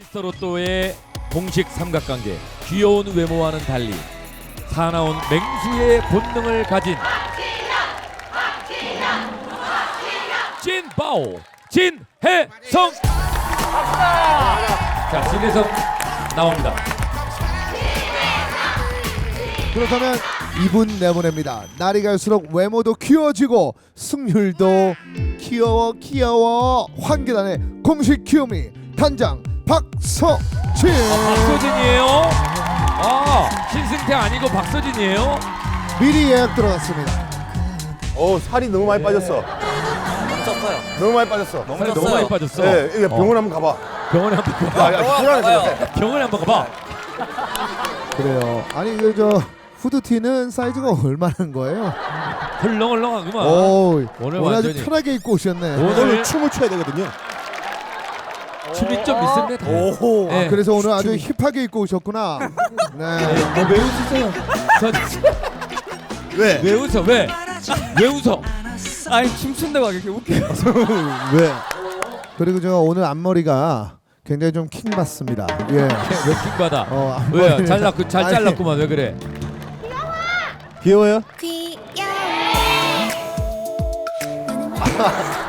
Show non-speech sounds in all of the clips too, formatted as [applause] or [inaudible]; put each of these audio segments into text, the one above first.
미스터 로또의 공식 삼각관계 귀여운 외모와는 달리 사나운 맹수의 본능을 가진 찐바오 진혜성. 자 진혜성 나옵니다. 그렇다면 이분 내보냅니다. 날이 갈수록 외모도 귀여워지고 승률도 귀여워 귀여워. 환기단의 공식 귀요미 단장 박서진. 박서진이에요 아 신승태 아니고 박서진이에요 미리 예약 들어갔습니다. 어 살이 너무 많이 빠졌어. 너무 쪘어요. 너무 많이 빠졌어. 너무 살이 너무. 많이 빠졌어 예, 이게 병원 한번 가봐. 병원에 한번 야, 가봐 야, 불안해서 그래. 병원에 한번 가봐 그래요. 아니 그 저 후드티는 사이즈가 얼마나인 거예요? 헐렁헐렁하구만 오, 오늘 오늘 아주 완전히 편하게 입고 오셨네. 오늘 오늘 춤을 춰야 되거든요. 춤이 좀 있습니다 오호. 네. 그래서 오늘 아주 힙하게 입고 오셨구나. 네. [laughs] 왜 웃으세요? 저, 왜? 왜 웃어? 왜? 왜 웃어? 아니 춤춘다고 이렇게 웃겨요. [laughs] 왜? 그리고 저 오늘 앞머리가 굉장히 좀 킹 받습니다. 예. 왜 킹받아? 어? 앞머리를- 잘랐고 잘 아니, 잘랐구만 왜 그래? 귀여워요? [laughs]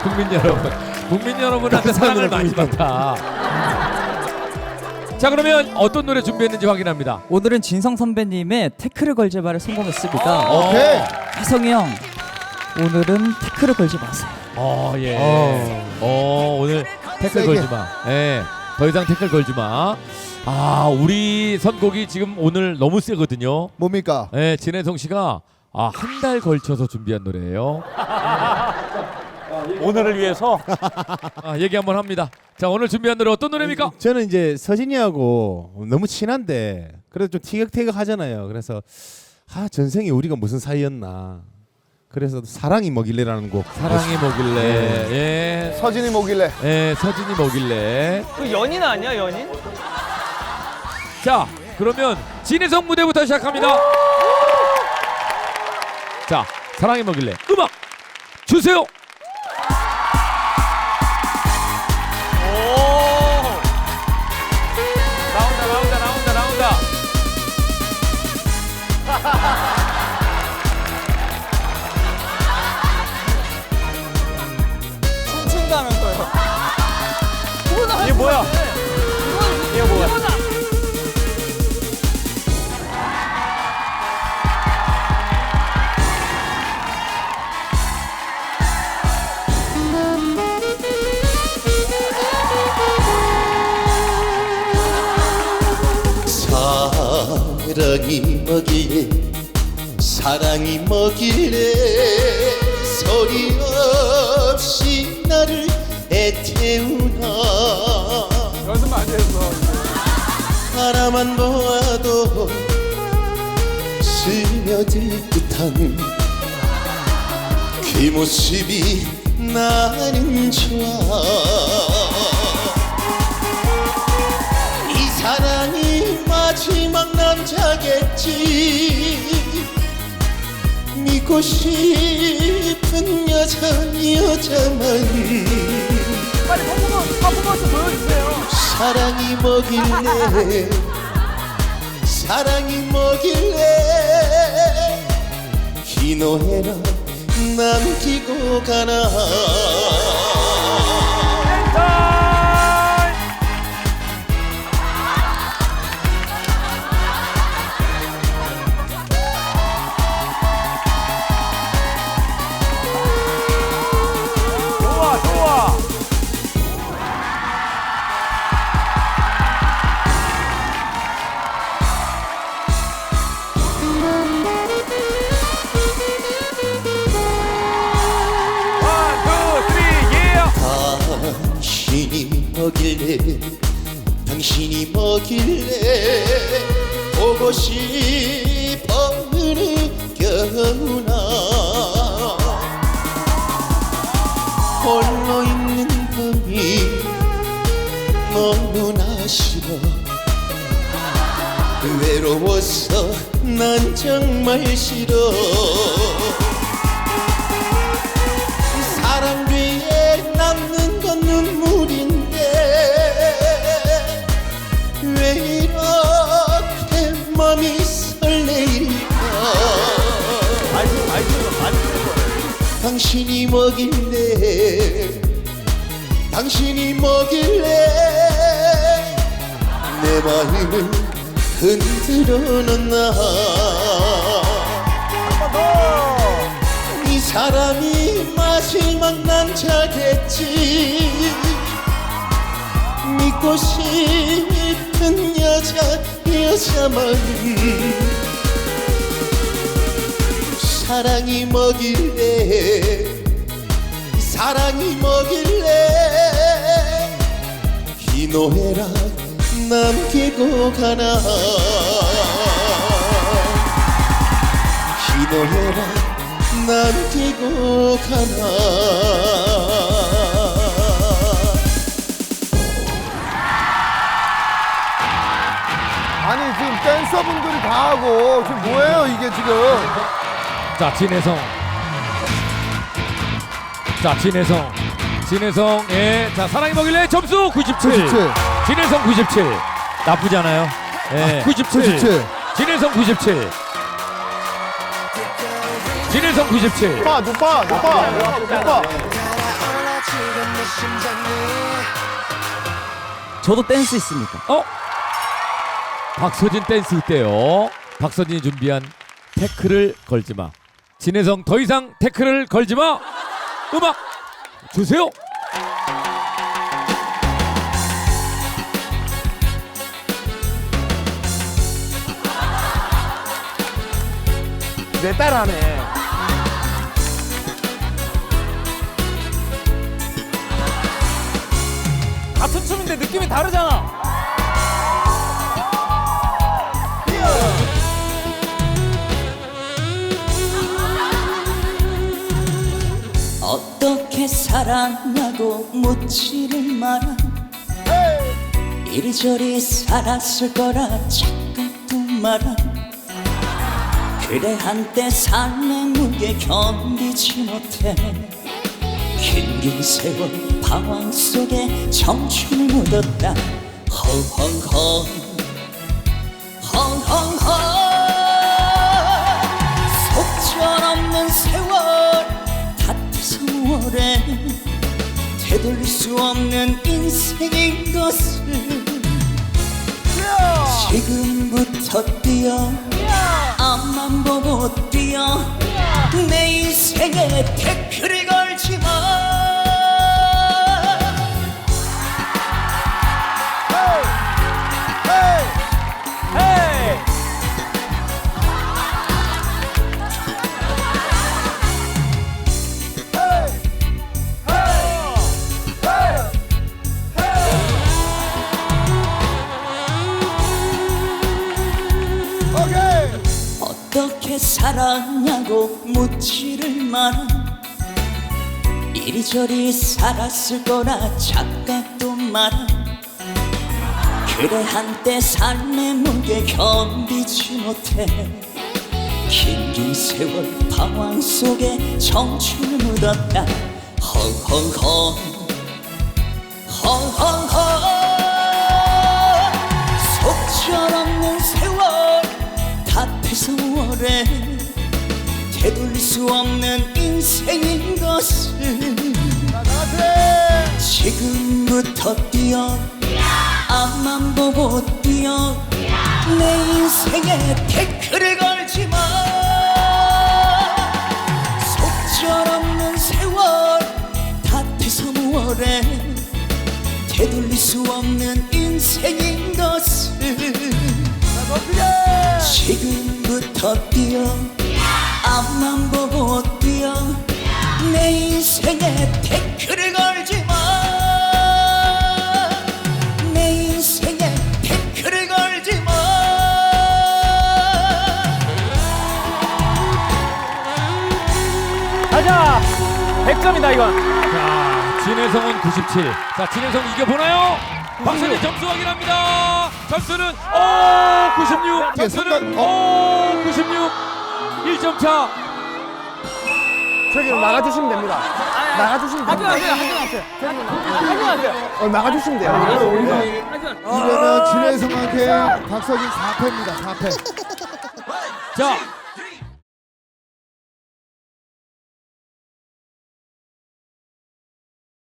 국민 여러분, 국민 여러분한테 사랑을 많이 받아. 자 그러면 어떤 노래 준비했는지 확인합니다. 오늘은 진성 선배님의 태클을 걸지 말에 성공했습니다. 오케이. 혜성이 형 오늘은 태클을 걸지 마세요. 어 예. 어. 어 오늘 태클 세게. 걸지 마. 예. 더 이상 태클 걸지 마. 아 우리 선곡이 지금 오늘 너무 세거든요. 뭡니까? 예, 진혜성 씨가 아, 한 달 걸쳐서 준비한 노래예요. 오늘을 위해서 [laughs] 아, 얘기 한번 합니다. 자, 오늘 준비한 노래 어떤 노래입니까? 저는 이제 서진이하고 너무 친한데 그래도 좀 티격태격 하잖아요. 그래서 아 전생에 우리가 무슨 사이였나. 그래서 사랑이 뭐길래라는 곡. 사랑이 뭐길래. 예. 서진이 뭐길래? 예, 서진이 뭐길래. 그 연인 아니야 연인? 자, 그러면 진혜성 무대부터 시작합니다. 자, 사랑이 뭐길래. 음악 주세요. 사랑이 뭐길래 사랑이 뭐길래 소리 없이 나를 애태우나. 연습 안 됐어. 하나만 보아도 스며들 듯한 그 모습이 나는 좋아 믿고 싶은 여자 여자만. 빨리 퍼포먼스 퍼포먼스 보여주세요. 사랑이 뭐길래? 사랑이 뭐길래? 희노애락 남기고 가나 뭐길래? 당신이 뭐길래? 보고 싶어 느껴나? 홀로 있는 밤이 너무나 싫어. 외로워서 난 정말 싫어 당신이 뭐길래 당신이 뭐길래? 내 마음을 흔들어 놓나? 이 사람이 마지막 남자겠지. 믿고 싶은 여자 여자만 사랑이 뭐길래? 사랑이 뭐길래? 희노애락 남기고 가나? 희노애락 남기고 가나? 아니 지금 댄서분들이 다 하고 지금 뭐예요 이게 지금? 자 진혜성 자 진혜성 진혜성의 자 사랑이 먹일래 점수 97, 97. 진혜성 97 나쁘지 않아요 예. 97. 97. 진혜성 97 진혜성 97 높아 높아 높아 높아. 저도 댄스 있습니까? 어? 박서진 댄스 있대요 박서진이 준비한 태클을 걸지 마 진혜성 더 이상 태클을 걸지 마 음악 주세요 내 딸 하네. 같은 춤인데 느낌이 다르잖아. 살았냐고 묻지를 마라 이리저리 살았을 거라 착각도 마라 그래 한때 삶의 무게 견디지 못해. 긴긴 세월 방황 속에 청춘을 묻었다. 헝헝헝 수 없는 인생인 것을 지금부터 뛰어 앞만 보고 뛰어 내 인생에 태클을 걸지 마 어떻게 살았냐고 묻지를 마라. 이리저리 살았을 거라 착각도 마라. 그래 한때 삶의 무게 견디지 못해. 긴긴 세월 방황 속에 청춘을 묻었다. 헝헝헝 헝헝헝. 속절없는 뭐래 되돌릴 수 없는 인생인 것을 지금부터 뛰어 앞만 보고 뛰어 내 인생에 태클을 걸지 마. 속절없는 세월 탓해서 뭐래 되돌릴 수 없는 인생인 것을 지금 부터 뛰어 앞만 보고 뛰어 내 인생에 태클을 걸지 마내 인생에 태클을 걸지 마. 가자! 100점이다, 이건. 자 진혜성은 97자 진혜성 이겨보나요? 박서진 점수 확인합니다 점수는 오 96 점수는 오96 1점 차 저기 나가주시면 됩니다. 나가주시면 됩니다. 하지 마세요, 하지 마세요. 하지 마세요. 어, 나가주시면 돼요. 이러면 진혜성한테 박서진 4패입니다. 4패. 자